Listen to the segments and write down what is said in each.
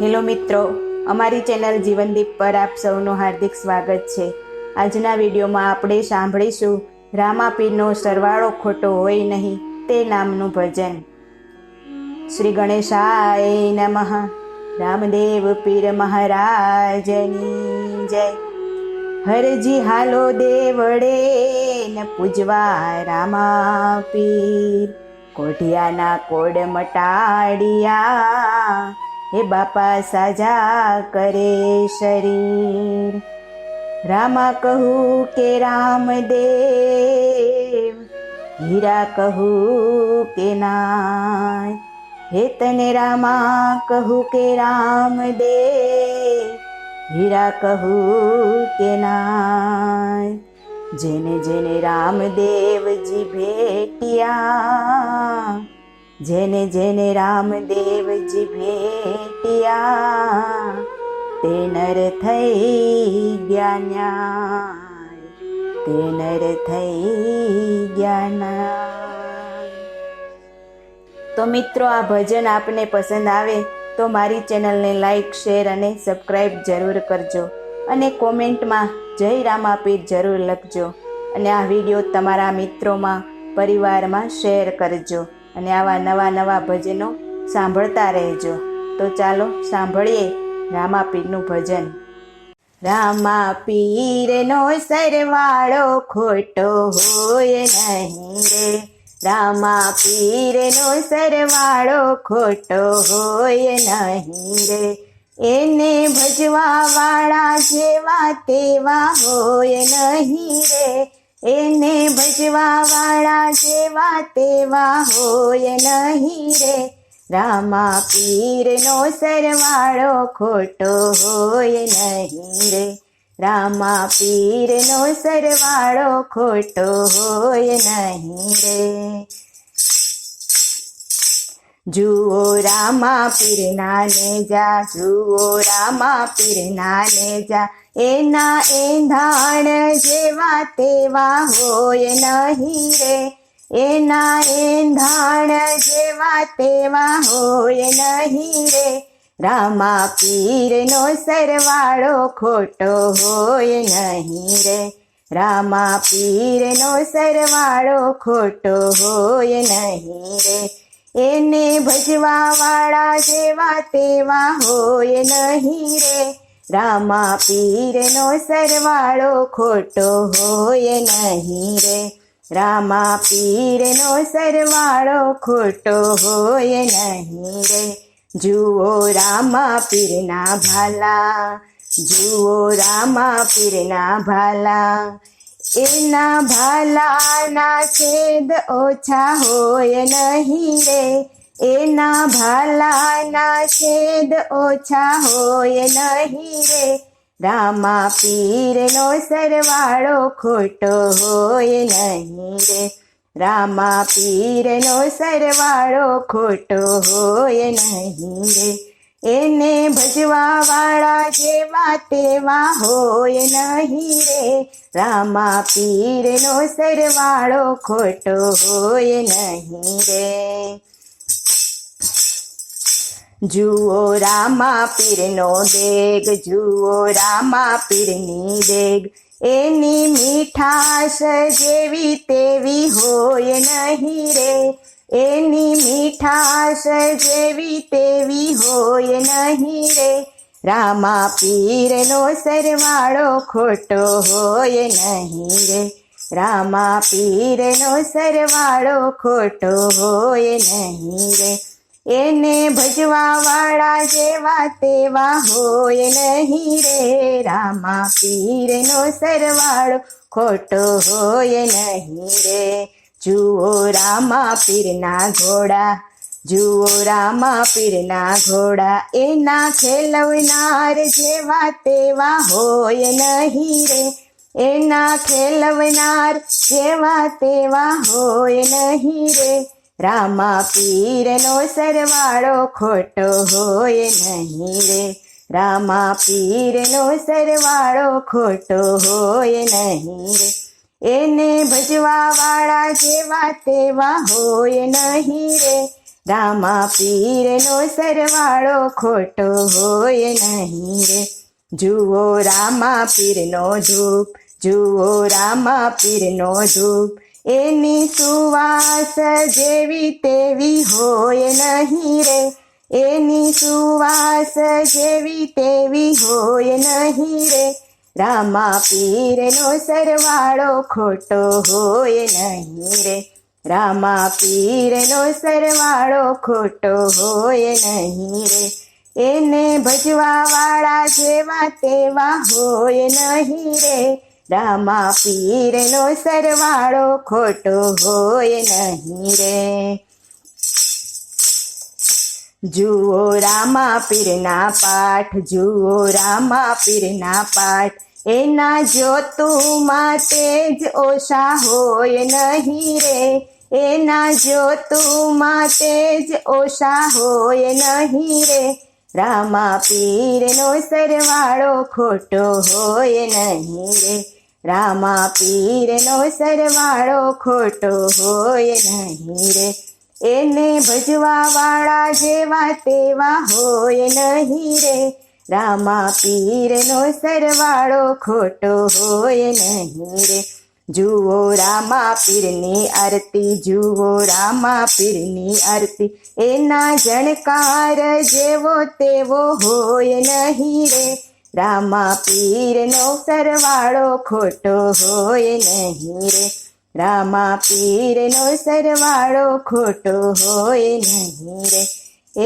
Hello મિત્રો, અમારી channel જીવનદીપ પર આપ સૌનું હાર્દિક સ્વાગત છે. આજના વિડીયોમાં આપણે સાંભળીશું, રામાપીરનો સરવાળો ખોટો હોય નહીં, તે નામનું ભજન. શ્રી ગણેશાય નમઃ, રામદેવ પીર મહારાજની જય. હરજી હાલો દેવડે ન પૂજવા રામા પીર કોઢિયાના કોડ મટાડિયા. હે બાપા, સાજા કરે શરીર. રામા કહું કે રામદેવ, હીરા કહું કે નાય. હે તને રામા કહું કે રામદેવ, હીરા કહું કે નાય. જેને જેને રામદેવજી ભેટિયા જેને જેને રામદેવજી ભેટ્યા, તે નર થઈ ગયા ન્યાય, તે નર થઈ ગયા ના તો મિત્રો, આ ભજન આપને પસંદ આવે તો મારી ચેનલને લાઈક, શેર અને સબસ્ક્રાઈબ જરૂર કરજો અને કોમેન્ટમાં જય રામાપીર જરૂર લખજો અને આ વીડિયો તમારા મિત્રોમાં, પરિવારમાં શેર કરજો. અને આવા નવા નવા ભજનો સાંભળતા રહેજો. તો ચાલો સાંભળીએ રામાપીરનું ભજન. રામા પીરનો સરવાળો ખોટો હોય નહીં રે. રામા પીરનો સરવાળો ખોટો હોય નહીં રે. એને ભજવા વાળા જેવા તેવા હોય નહીં રે. એને ભજવા વાળા જેવા તેવા હોય નહીં રે. રામા પીરનો સરવાળો ખોટો હોય નહીં રે. રામા પીરનો સરવાળો ખોટો હોય નહીં રે. જુઓ રામા પીરના ને જા જુઓ રામા પીરના ને જા એના એંધાણ જેવા તેવા હોય નહીં રે. એના એંધાણ જેવા તેવા હોય નહીં રે. રામા પીરનો સરવાળો ખોટો હોય નહીં રે. રામા પીરનો સરવાળો ખોટો હોય નહીં રે. એને ભજવા વાળા જેવા તેવા હોય નહીં રે. રામા પીરનો સરવાળો ખોટો હોય નહીં રે. રામા પીરનો સરવાળો ખોટો હોય નહીં રે. જુઓ રામા પીરના ભાલા, જુઓ રામા પીરના ભાલા. એના ભાલાના છેદ ઓછા હોય નહીં રે. એના ભાલાના છેદ ઓછા હોય નહીં રે. રામા પીરનો સરવાળો ખોટો હોય નહીં રે. રામા પીરનો સરવાળો ખોટો હોય નહીં રે. એને ભજવા વાળા જેવા તેવા હોય નહીં રે. રામા પીરનો સરવાળો ખોટો હોય નહીં રે. જુઓ રામા પીરનો દેગ, જુઓ રામા પીરની દેગ. એની મીઠાશ જેવી તેવી હોય નહીં રે. એની મીઠાશ જેવી તેવી હોય નહીં રે. રામા પીરનો સરવાળો ખોટો હોય નહીં રે. રામા પીરનો સરવાળો ખોટો હોય નહીં રે. એને ભજવા વાળા જેવા તેવા હોય નહીં રે. રામા પીરનો સરવાળો ખોટો હોય નહીં રે. જુઓ રામા પીરના ઘોડા, જુઓ રામા પીરના ઘોડા, એના ખેલવનાર જેવા તેવા હોય નહીં રે. એના ખેલવનાર જેવા તેવા હોય નહીં રે. રામા પીરનો સરવાળો ખોટો હોય નહીં રે. રામા પીરનો સરવાળો ખોટો હોય નહીં રે. એને ભજવા વાળા જેવા તેવા હોય નહીં રે. રામા પીરનો સરવાળો ખોટો હોય નહીં રે. જુઓ રામા પીરનો ધૂપ, જુઓ રામા પીરનો ધૂપ. એની સુવાસ જેવી તેવી હોય નહીં રે. એની સુવાસ જેવી તેવી હોય નહીં રે. રામા પીરનો સરવાળો ખોટો હોય નહીં રે. રામા પીરનો સરવાળો ખોટો હોય નહીં રે. એને ભજવા વાળા જેવા તેવા હોય નહીં રે. રામા પીરનો સરવાળો ખોટો હોય નહીં રે. જુઓ રામા પીરના પાઠ, જુઓ રામા પીરના પાઠ. એના જોતુમાં જ ઓછા હોય નહીં રે. એના જોતુમાં જ ઓછા હોય નહીં રે. રામા પીરનો સરવાળો ખોટો હોય નહીં રે. રામા પીરનો સરવાળો ખોટો હોય નહીં રે. એને ભજવા વાળા જેવા તેવા હોય નહીં રે. રામા પીરનો સરવાળો ખોટો હોય નહીં રે. જુઓ રામા પીરની આરતી, જુઓ રામા પીરની આરતી. એના જણકાર જેવો તેવો હોય નહીં રે. રામા પીરનો સરવાળો ખોટો હોય નહીં રે. રામા પીરનો સરવાળો ખોટો હોય નહીં રે.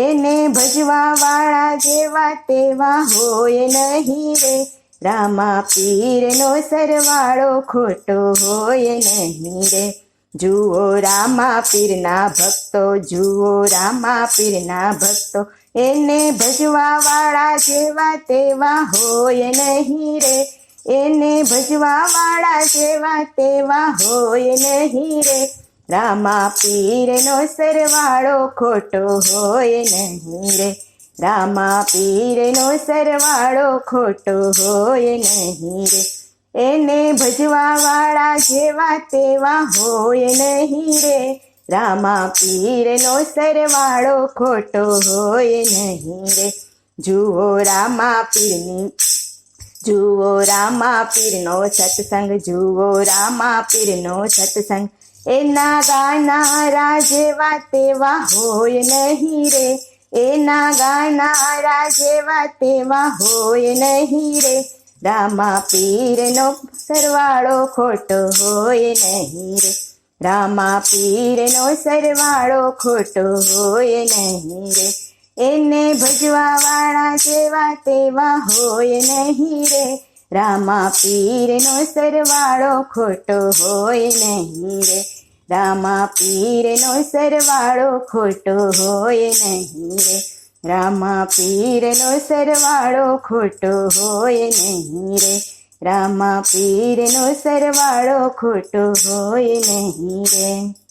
એને ભજવા વાળા જેવા તેવા હોય નહીં રે. રામા પીરનો સરવાળો ખોટો હોય નહીં રે. જુઓ રામા પીરના ભક્તો, જુઓ રામા પીરના ભક્તો, એને ભજવા વાળા જેવા તેવા હોય નહીં રે. એને ભજવા વાળા જેવા તેવા હોય નહીં રે. રામા પીરનો સરવાળો ખોટો હોય નહીં રે. રામા પીરનો સરવાળો ખોટો હોય નહીં રે. એને ભજવા વાળા જેવા તેવા હોય નહીં રે. રામા પીરનો સરવાળો ખોટો હોય નહીં રે. જુઓ રામા પીરની જુઓ રામા પીરનો સત્સંગ, જુઓ રામા પીરનો સત્સંગ. એના ગાનારા જેવા તેવા હોય નહીં રે. એના ગાનારા જેવા તેવા હોય નહીં રે. રામા પીરનો સરવાળો ખોટો હોય નહીં રે. રામા પીરનો સરવાળો ખોટો હોય નહીં રે. એને ભજવા વાળા જેવા તેવા હોય નહીં રે. રામા પીરનો સરવાળો ખોટો હોય નહીં રે. રામા પીરનો સરવાળો ખોટો હોય નહીં રે. રામા પીરનો સરવાળો ખોટો હોય નહીં રે. રામા પીરનો સરવાળો ખોટો હોય નહીં રે.